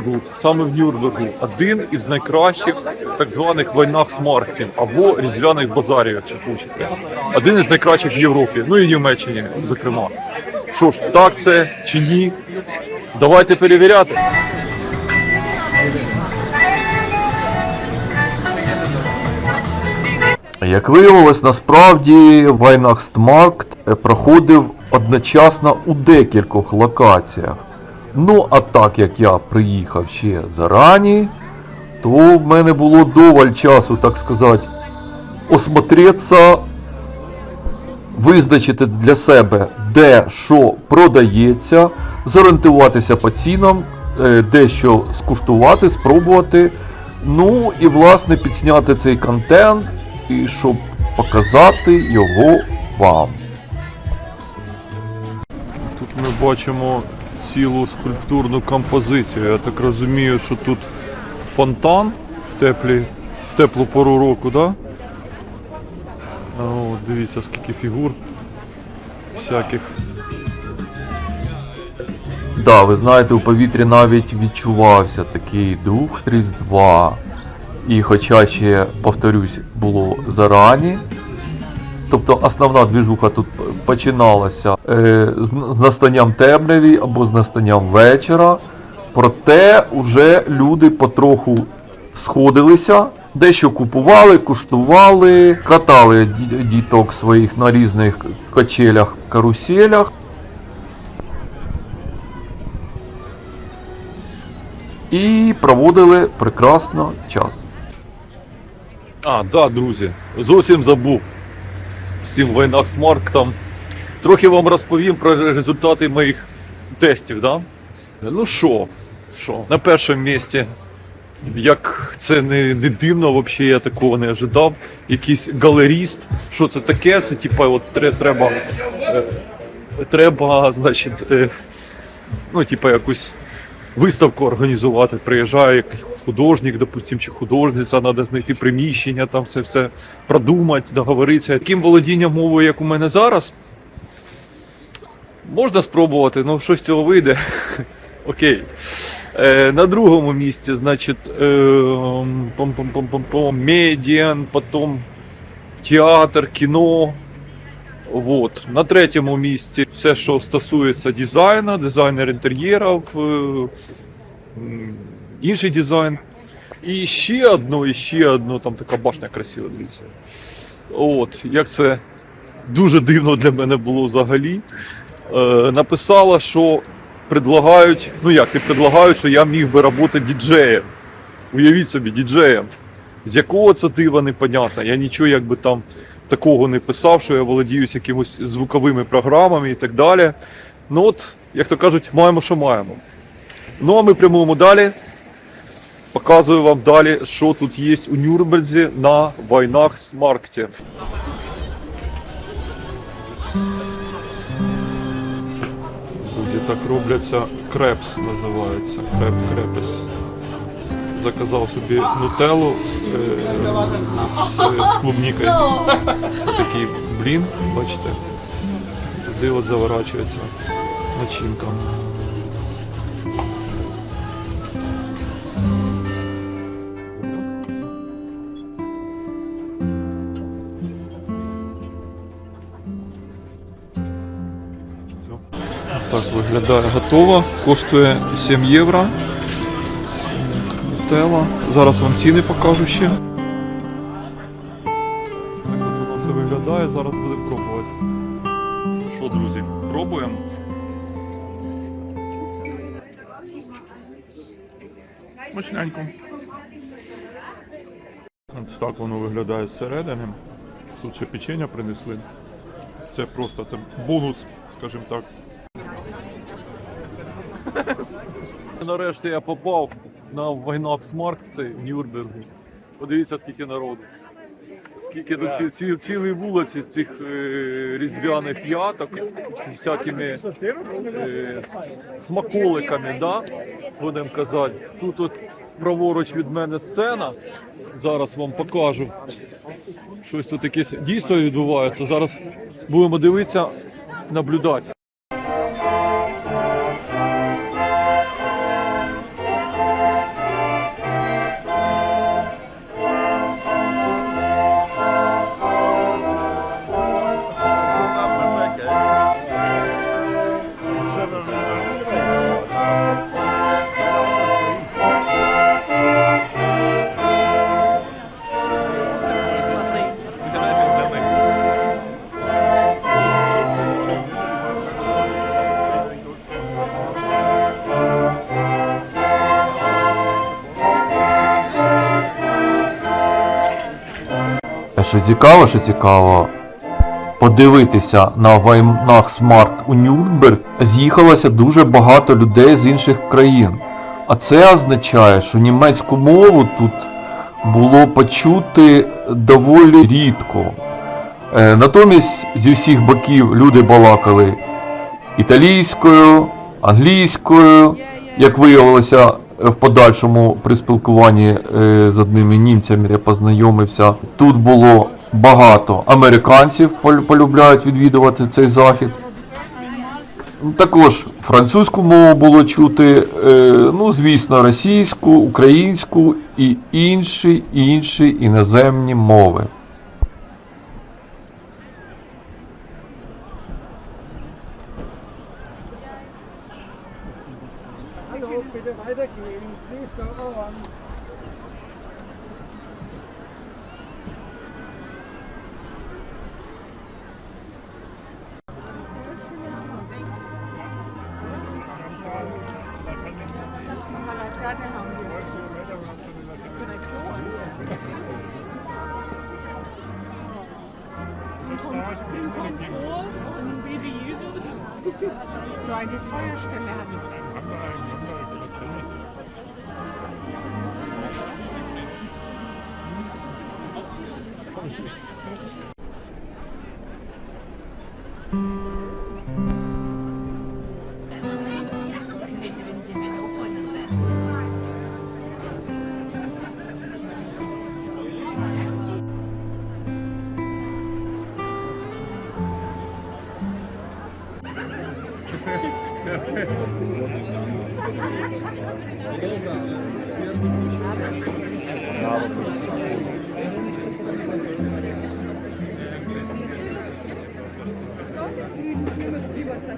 Нюрнбергу, саме в Нюрнбергу, один із найкращих так званих Вайнахсмаркетів або різдвяних базарів, якщо хочете. Один із найкращих в Європі, ну і Німеччині, зокрема. Що ж, так це чи ні? Давайте перевіряти. Як виявилось, насправді Вайнахстмаркт проходив одночасно у декількох локаціях. Ну, а так як я приїхав ще зарані, то в мене було доволь часу, так сказати, осмотреться, визначити для себе, де що продається, зорієнтуватися по цінам, е, дещо скуштувати, спробувати. Ну і власне підсняти цей контент, і щоб показати його вам. Тут ми бачимо цілу скульптурну композицію. Я так розумію, що тут фонтан в, теплі, в теплу пору року, да? О, дивіться, скільки фігур всяких. Да, ви знаєте, у повітрі навіть відчувався такий дух Різдва. І хоча ще, повторюсь, було зарані. Тобто основна двіжуха тут починалася е, з, настанням темряві або з настанням вечора. Проте вже люди потроху сходилися, дещо купували, куштували, катали діток своїх на різних качелях, каруселях. І проводили прекрасно час. А, да, друзі, зовсім забув з цим Вайнахсмарктом. Трохи вам розповім про результати моїх тестів, да? Ну що, що, на першому місці, як це не, не дивно, взагалі я такого не ожидав. Якийсь галеріст. Що це таке? Це типа от треба. е, Треба, значить, е, ну, типа якусь виставку організувати. Приїжджає якийсь художник, допустим, чи художниця, треба знайти приміщення, там все все продумати, договоритися. Таким володінням мовою, як у мене зараз, можна спробувати, ну щось цього вийде. Окей. Е, на другому місці, значить, е, медіан, потім театр, кіно. Вот. На третьому місці все, що стосується дизайну, дизайнер інтер'єрів, е, інший дизайн. І ще одно, і ще одно, там така башня красива, дивіться. От, як це дуже дивно для мене було взагалі. Е, написала, що предлагають, ну як не предлагають, що я міг би працювати діджеєм. Уявіть собі, діджеєм. З якого це дива непонятно. Я нічого якби там такого не писав, що я володіюсь якимось звуковими програмами і так далі. Ну от, як то кажуть, маємо, що маємо. Ну а ми прямуємо далі. Показую вам далі, що тут є у Нюрнберзі на вайнах Вайнахсмаркті. Друзі, так робляться крепс називається. Креп крепес. Заказав собі нутеллу е, з, з клубнікою. Такий блін, бачите. Туди от заворачується начинка. Так виглядає готово. Коштує 7 євро. Нутелла. Зараз вам ціни покажу ще. Так от воно все виглядає, зараз будемо пробувати. Ну що, друзі, пробуємо. Смачненько. Ось так воно виглядає зсередини. Тут ще печення принесли. Це просто це бонус, скажімо так. Нарешті я попав на Вайнаксмарк, це в Нюрнбергу. Подивіться, скільки народу. Скільки тут ці, ці, цілі вулиці з цих е, різдвяних яток, всякими е, смаколиками, да? будемо казати. Тут от праворуч від мене сцена. Зараз вам покажу. Щось тут якесь дійство відбувається. Зараз будемо дивитися, наблюдати. Що цікаво, що цікаво, подивитися на Weihnachtsmarkt у Нюрнберг з'їхалося дуже багато людей з інших країн. А це означає, що німецьку мову тут було почути доволі рідко. Е, Натомість зі всіх боків люди балакали італійською, англійською. Як виявилося в подальшому при спілкуванні е, з одними німцями, я познайомився. Тут було багато американців, пол- полюбляють відвідувати цей захід. Також французьку мову було чути, е, ну звісно, російську, українську і інші інші іноземні мови. Ja, haben wir. Den Komfort und Baby Jesus. So eine Feuerstelle hat es.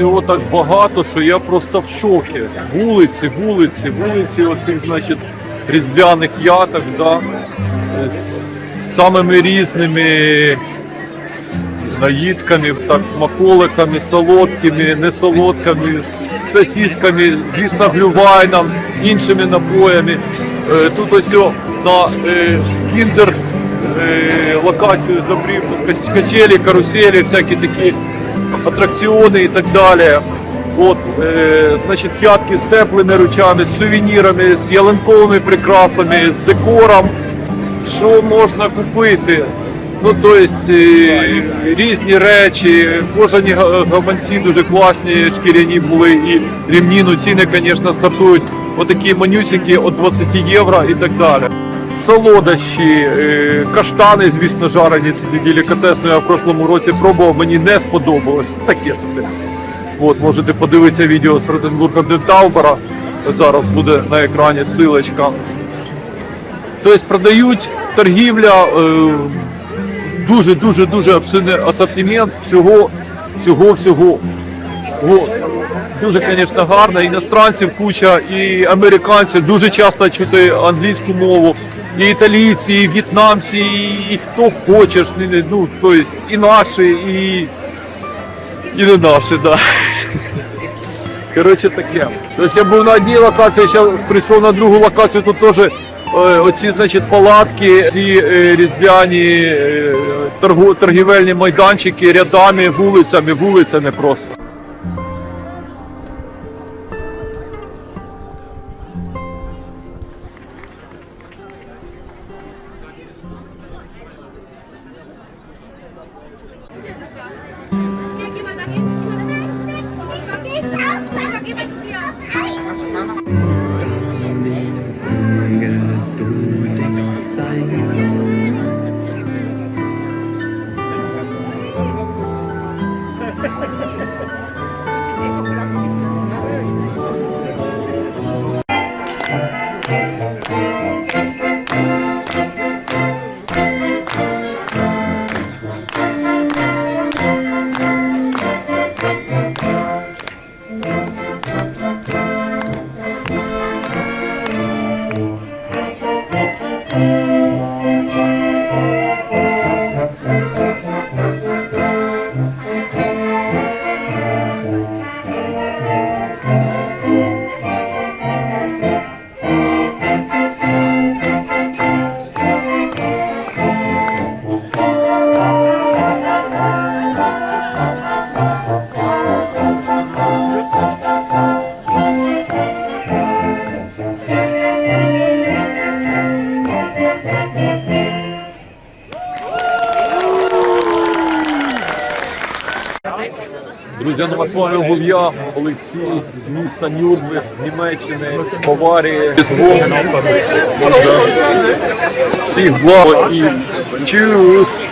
всього так багато, що я просто в шокі. Вулиці, вулиці, вулиці оцих, значить, різдвяних яток, да, е, з самими різними наїдками, так, смаколиками, солодкими, несолодкими, сосісками, звісно, глювайном, іншими напоями. Е, Тут ось на е, кіндер е, локацію забрів, тут кач- качелі, каруселі, всякі такі атракціони і так далі. От, е, значить, хятки з теплими ручами, з сувенірами, з ялинковими прикрасами, з декором. Що можна купити? Ну, тобто, е, різні речі, кожані гаманці дуже класні, шкіряні були і рівні, ну ціни, звісно, стартують отакі манюсики від 20 євро і так далі. Солодощі, е, каштани, звісно, жарені, делікатесно, я в прошлому році пробував, мені не сподобалось. Таке собі. От, можете подивитися відео з Ротенбурга Таубера. Зараз буде на екрані силочка. Тобто продають торгівля, е, дуже асортимент всього, всього, всього. От. Дуже, звісно, гарно. Іностранців куча, і американців дуже часто чути англійську мову, і італійці, і в'єтнамці, і, і хто хочеш, ну, тобто і наші, і, і не наші, да. Коротше таке. Тобто я був на одній локації, зараз прийшов на другу локацію, тут теж е, оці значить, палатки, ці е, різдвяні е, торгівельні майданчики рядами, вулицями, вулицями просто. З вами був я, Олексій, з міста Нюрнберг, з Німеччини, Баварії, з Богом. Всіх благ і чус!